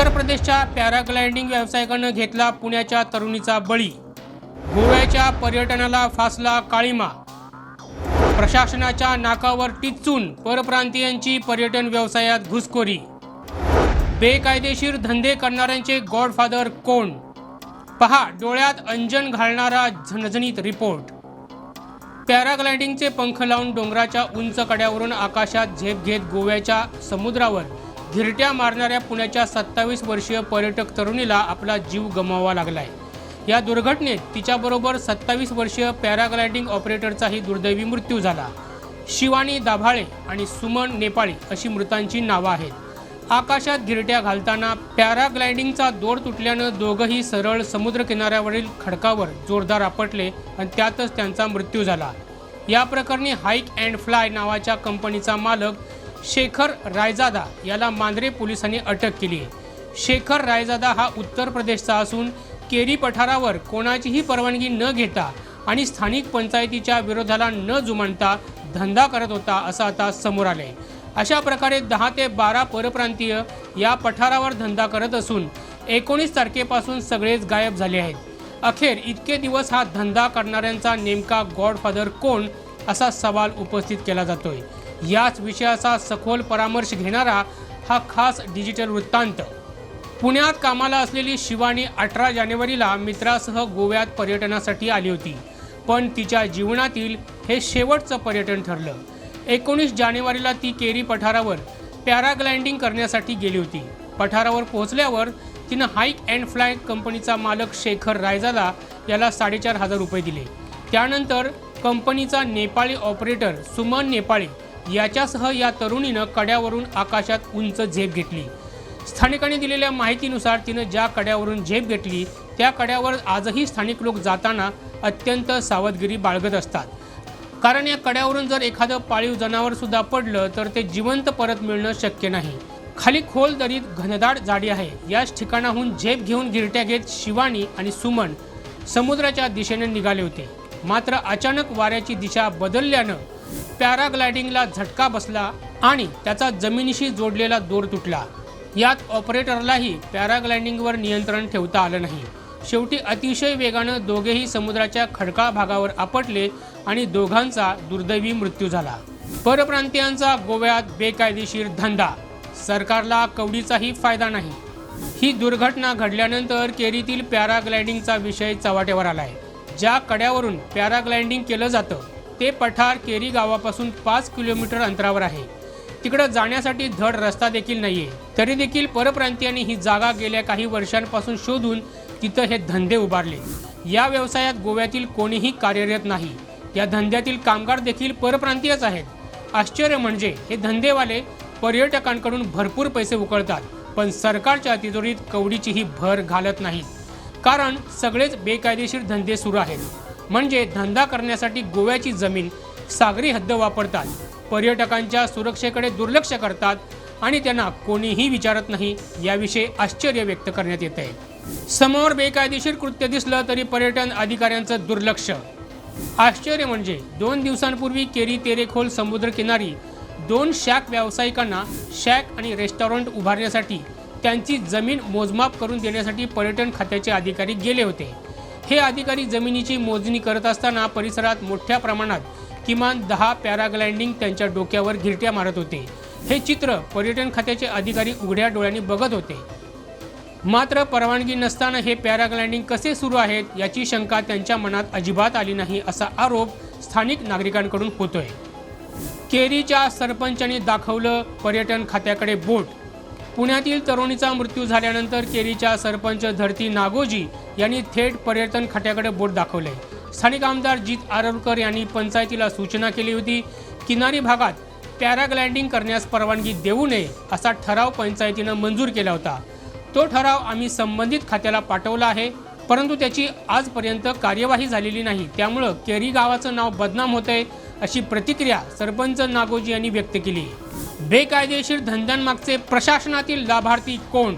उत्तर प्रदेशच्या पॅराग्लायडिंग व्यावसायिकानं घेतला पुण्याच्या तरुणीचा बळी. गोव्याच्या पर्यटनाला फासला काळीमा. प्रशासनाच्या नाकावर टिचून परप्रांतीयांची पर्यटन व्यवसायात घुसखोरी. बेकायदेशीर धंदे करणाऱ्यांचे गॉडफादर कोण? पहा डोळ्यात अंजन घालणारा झणझणीत रिपोर्ट. पॅराग्लायडिंगचे पंख लावून डोंगराच्या उंच कड्यावरून आकाशात झेप घेत गोव्याच्या समुद्रावर घिरट्या मारणाऱ्या पुण्याच्या सत्तावीस वर्षीय पर्यटक तरुणीला आपला जीव गमवावा लागलाय. या दुर्घटनेत तिच्याबरोबर सत्तावीस वर्षीय पॅराग्लायडिंग ऑपरेटरचाही दुर्दैवी मृत्यू झाला. शिवानी दाभाळे आणि सुमन नेपाळी अशी मृतांची नावं आहेत. आकाशात गिरट्या घालताना पॅराग्लायडिंगचा दोर तुटल्यानं दोघंही सरळ समुद्रकिनाऱ्यावरील खडकावर जोरदार आपटले आणि त्यातच त्यांचा मृत्यू झाला. या प्रकरणी हाईक अँड फ्लाय नावाच्या कंपनीचा मालक शेखर रायजादा याला मांद्रे पोलिसांनी अटक केली आहे. शेखर रायजादा हा उत्तर प्रदेशचा असून केरी पठारावर कोणाचीही परवानगी न घेता आणि स्थानिक पंचायतीच्या विरोधाला न जुमानता धंदा करत होता असं आता समोर आले अशा प्रकारे दहा ते बारा परप्रांतीय या पठारावर धंदा करत असून एकोणीस तारखेपासून सगळेच गायब झाले आहेत. अखेर इतके दिवस हा धंदा करणाऱ्यांचा नेमका गॉडफादर कोण असा सवाल उपस्थित केला जातोय. याच विषयाचा सखोल परामर्श घेणारा हा खास डिजिटल वृत्तांत. पुण्यात कामाला असलेली शिवानी अठरा जानेवारीला मित्रासह गोव्यात पर्यटनासाठी आली होती. पण तिच्या जीवनातील हे शेवटचं पर्यटन ठरलं. एकोणीस जानेवारीला ती केरी पठारावर पॅराग्लायडिंग करण्यासाठी गेली होती. पठारावर पोहोचल्यावर तिनं हाईक अँड फ्लाय कंपनीचा मालक शेखर रायजादा याला साडेचार हजार रुपये दिले. त्यानंतर कंपनीचा नेपाळी ऑपरेटर सुमन नेपाळी याच्यासह या तरुणीनं कड्यावरून आकाशात उंच झेप घेतली. स्थानिकांनी दिलेल्या माहितीनुसार तिनं ज्या कड्यावरून झेप घेतली त्या कड्यावर आजही स्थानिक लोक जाताना अत्यंत सावधगिरी बाळगत असतात. कारण या कड्यावरून जर एखादं पाळीव जनावर सुद्धा पडलं तर ते जिवंत परत मिळणं शक्य नाही. खाली खोल दरीत घनदाट जाडी आहे. याच ठिकाणाहून झेप घेऊन गिरट्या घेत शिवानी आणि सुमन समुद्राच्या दिशेने निघाले होते. मात्र अचानक वाऱ्याची दिशा बदलल्यानं पॅराग्लायडिंगला झटका बसला आणि त्याचा जमिनीशी जोडलेला दोर तुटला. यात ऑपरेटरलाही पॅराग्लायडिंगवर नियंत्रण ठेवता आलं नाही. शेवटी अतिशय वेगानं दोघेही समुद्राच्या खडकाळ भागावर आपटले आणि दोघांचा दुर्दैवी मृत्यू झाला. परप्रांतीयांचा गोव्यात बेकायदेशीर धंदा. सरकारला कवडीचाही फायदा नाही. ही दुर्घटना घडल्यानंतर केरीतील पॅराग्लायडिंगचा विषय चव्हाट्यावर आलाय ज्या कड्यावरून पॅराग्लायडिंग केलं जातं. ते पठार केरी गावापासून पाच किलोमीटर अंतरावर आहे. तिकडं जाण्यासाठी धड रस्ता देखील नाहीये. तरी देखील परप्रांतीयांनी ही जागा गेल्या काही वर्षांपासून शोधून तिथं हे धंदे उभारले. या व्यवसायात गोव्यातील कोणीही कार्यरत नाही. या धंद्यातील कामगार देखील परप्रांतीयच आहेत. आश्चर्य म्हणजे हे धंदेवाले पर्यटकांकडून भरपूर पैसे उकळतात पण सरकारच्या तिजोरीत कवडीचीही भर घालत नाहीत. कारण सगळेच बेकायदेशीर धंदे सुरू आहेत. म्हणजे धंदा करण्यासाठी गोव्याची जमीन सागरी हद्द वापरतात. पर्यटकांच्या सुरक्षेकडे दुर्लक्ष करतात आणि त्यांना कोणीही विचारत नाही याविषयी आश्चर्य व्यक्त करण्यात येत आहे समोर बेकायदेशीर कृत्य दिसलं तरी पर्यटन अधिकाऱ्यांचं दुर्लक्ष. आश्चर्य म्हणजे दोन दिवसांपूर्वी केरी तेरेखोल समुद्रकिनारी दोन शॅक व्यावसायिकांना शॅक आणि रेस्टॉरंट उभारण्यासाठी त्यांची जमीन मोजमाप करून देण्यासाठी पर्यटन खात्याचे अधिकारी गेले होते. हे अधिकारी जमिनीची मोजणी करत असताना परिसरात मोठ्या प्रमाणात किमान दहा पॅराग्लायडिंग त्यांच्या डोक्यावर घिरट्या मारत होते. हे चित्र पर्यटन खात्याचे अधिकारी उघड्या डोळ्यांनी बघत होते. मात्र परवानगी नसताना हे पॅराग्लायडिंग कसे सुरू आहेत याची शंका त्यांच्या मनात अजिबात आली नाही असा आरोप स्थानिक नागरिकांकडून होतोय. केरीच्या सरपंचांनी दाखवलं पर्यटन खात्याकडे बोट पुण्यातील तरुणीचा मृत्यू झाल्यानंतर केरीच्या सरपंच धरती नागोजी यांनी थेट पर्यटन खात्याकडे बोट दाखवले. स्थानिक आमदार जित आरवकर यांनी पंचायतीला सूचना केली होती किनारी भागात पॅराग्लायडिंग करण्यास परवानगी देऊ नये असा ठराव पंचायतीनं मंजूर केला होता. तो ठराव आम्ही संबंधित खात्याला पाठवला आहे परंतु त्याची आजपर्यंत कार्यवाही झालेली नाही. त्यामुळं केरी गावाचं नाव बदनाम होतंय अशी प्रतिक्रिया सरपंच नागोजी यांनी व्यक्त केली. बेकायदेशीर धंद्यांमागचे प्रशासनातील लाभार्थी कोण?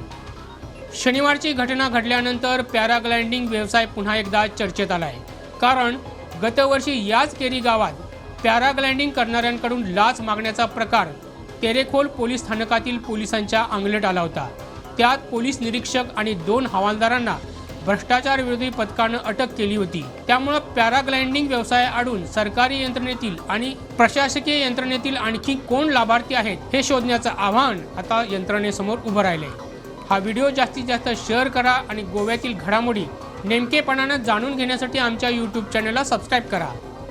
शनिवारची घटना घडल्यानंतर पॅराग्लायडिंग व्यवसाय पुन्हा एकदा चर्चेत आला आहे कारण गतवर्षी याच केरी गावात पॅराग्लायडिंग करणाऱ्यांकडून लाच मागण्याचा प्रकार तेरेखोल पोलीस स्थानकातील पोलिसांच्या अंगलट आला होता. त्यात पोलीस निरीक्षक आणि दोन हवालदारांना भ्रष्टाचार विरोधी पथकानं अटक केली होती. त्यामुळं पॅराग्लायडिंग व्यवसाय आडून सरकारी यंत्रणेतील आणि प्रशासकीय यंत्रणेतील आणखी कोण लाभार्थी आहेत हे शोधण्याचं आव्हान आता यंत्रणेसमोर उभं राहिलंय. हा व्हिडिओ जास्तीत जास्त शेअर करा आणि गोव्यातील घडामोडी नेमकेपणानं जाणून घेण्यासाठी आमच्या यूट्यूब चॅनलला सबस्क्राईब करा.